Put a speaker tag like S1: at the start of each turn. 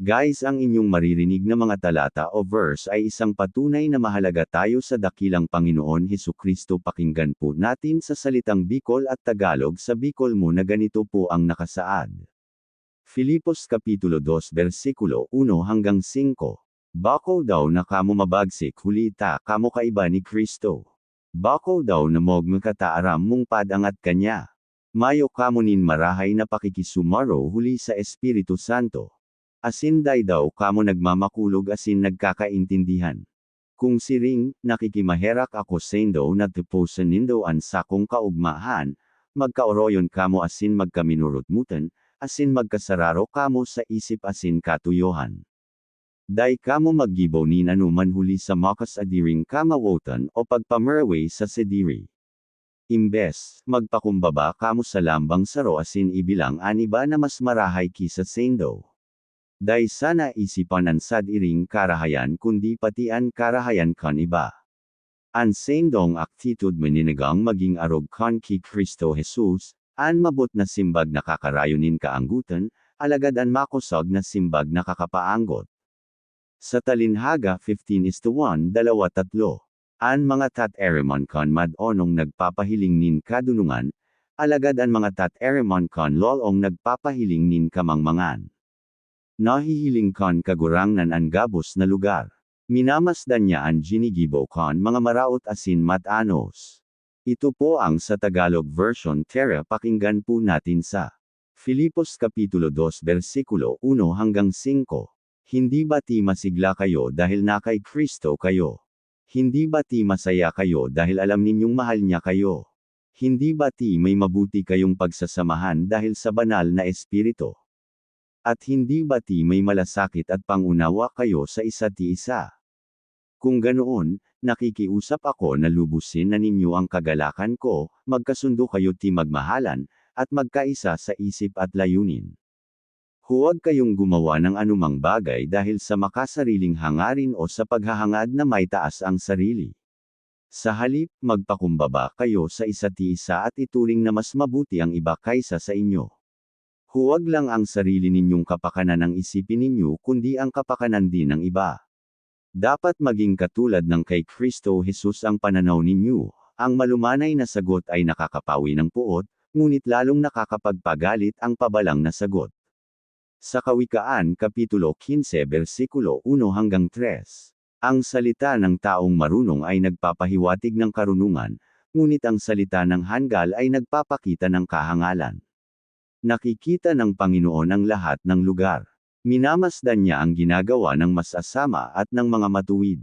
S1: Guys ang inyong maririnig na mga talata o verse ay isang patunay na mahalaga tayo sa dakilang Panginoon Heso Kristo pakinggan po natin sa salitang Bicol at Tagalog sa Bicol mo na ganito po ang nakasaad. Filipos Kapitulo 2 versikulo 1 hanggang 5. Bako daw na kamo mabagsik huli ta kamo kaiba ni Kristo. Bako daw na mog makataaram mong padangat kanya. Mayo kamo nin marahay na pakikisumaro huli sa Espiritu Santo. Asin day daw kamo nagmamakulog asin nagkakaintindihan. Kung siring, nakikimaherak ako sendo na teposan nindo an sakong kaugmahan, magkaoroyon kamo asin magkaminurutmutan, asin magkasararo kamo sa isip asin katuyohan. Day kamo maggibaw ni anuman huli sa makas adiring kamawotan o pagpameraway sa sediri. Imbes, magpakumbaba kamo sa lambang saro asin ibilang aniba na mas marahay kisa sendo. Day sana isipan ang sad iring karahayan kundi pati an karahayan kan iba. An sendong aktitude maninigang maging arog kan ki Kristo Jesus, an mabot na simbag nakakarayonin kaanggutan, alagad an makosog na simbag nakakapaanggot. Sa talinhaga 15 is to 1 dalawa tatlo. An mga tat eremon kan madonong nagpapahiling nin kadunungan, alagad an mga tat eremon kan lolong nagpapahiling nin kamangmangan. Nahihiling kan kagurangnan an gabos na lugar. Minamasdan niya ang ginigibo kan mga maraot asin matanos. Ito po ang sa Tagalog version Tera pakinggan po natin sa Filipos Kapitulo 2 versikulo 1 hanggang 5. Hindi ba ti masigla kayo dahil na kay Kristo kayo? Hindi ba ti masaya kayo dahil alam ninyong mahal niya kayo? Hindi ba ti may mabuti kayong pagsasamahan dahil sa banal na espiritu? At hindi ba ti may malasakit at pangunawa kayo sa isa't isa? Kung ganoon, nakikiusap ako na lubusin na ninyo ang kagalakan ko, magkasundo kayo ti magmahalan, at magkaisa sa isip at layunin. Huwag kayong gumawa ng anumang bagay dahil sa makasariling hangarin o sa paghahangad na may taas ang sarili. Sa halip, magpakumbaba kayo sa isa't isa at ituring na mas mabuti ang iba kaysa sa inyo. Huwag lang ang sarili ninyong kapakanan ang isipin ninyo kundi ang kapakanan din ng iba. Dapat maging katulad ng kay Kristo Jesus ang pananaw ninyo, ang malumanay na sagot ay nakakapawi ng puot, ngunit lalong nakakapagpagalit ang pabalang na sagot. Sa Kawikaan Kapitulo 15 versikulo 1 hanggang 3, ang salita ng taong marunong ay nagpapahiwatig ng karunungan, ngunit ang salita ng hanggal ay nagpapakita ng kahangalan. Nakikita ng Panginoon ang lahat ng lugar. Minamasdan niya ang ginagawa ng masasama at ng mga matuwid.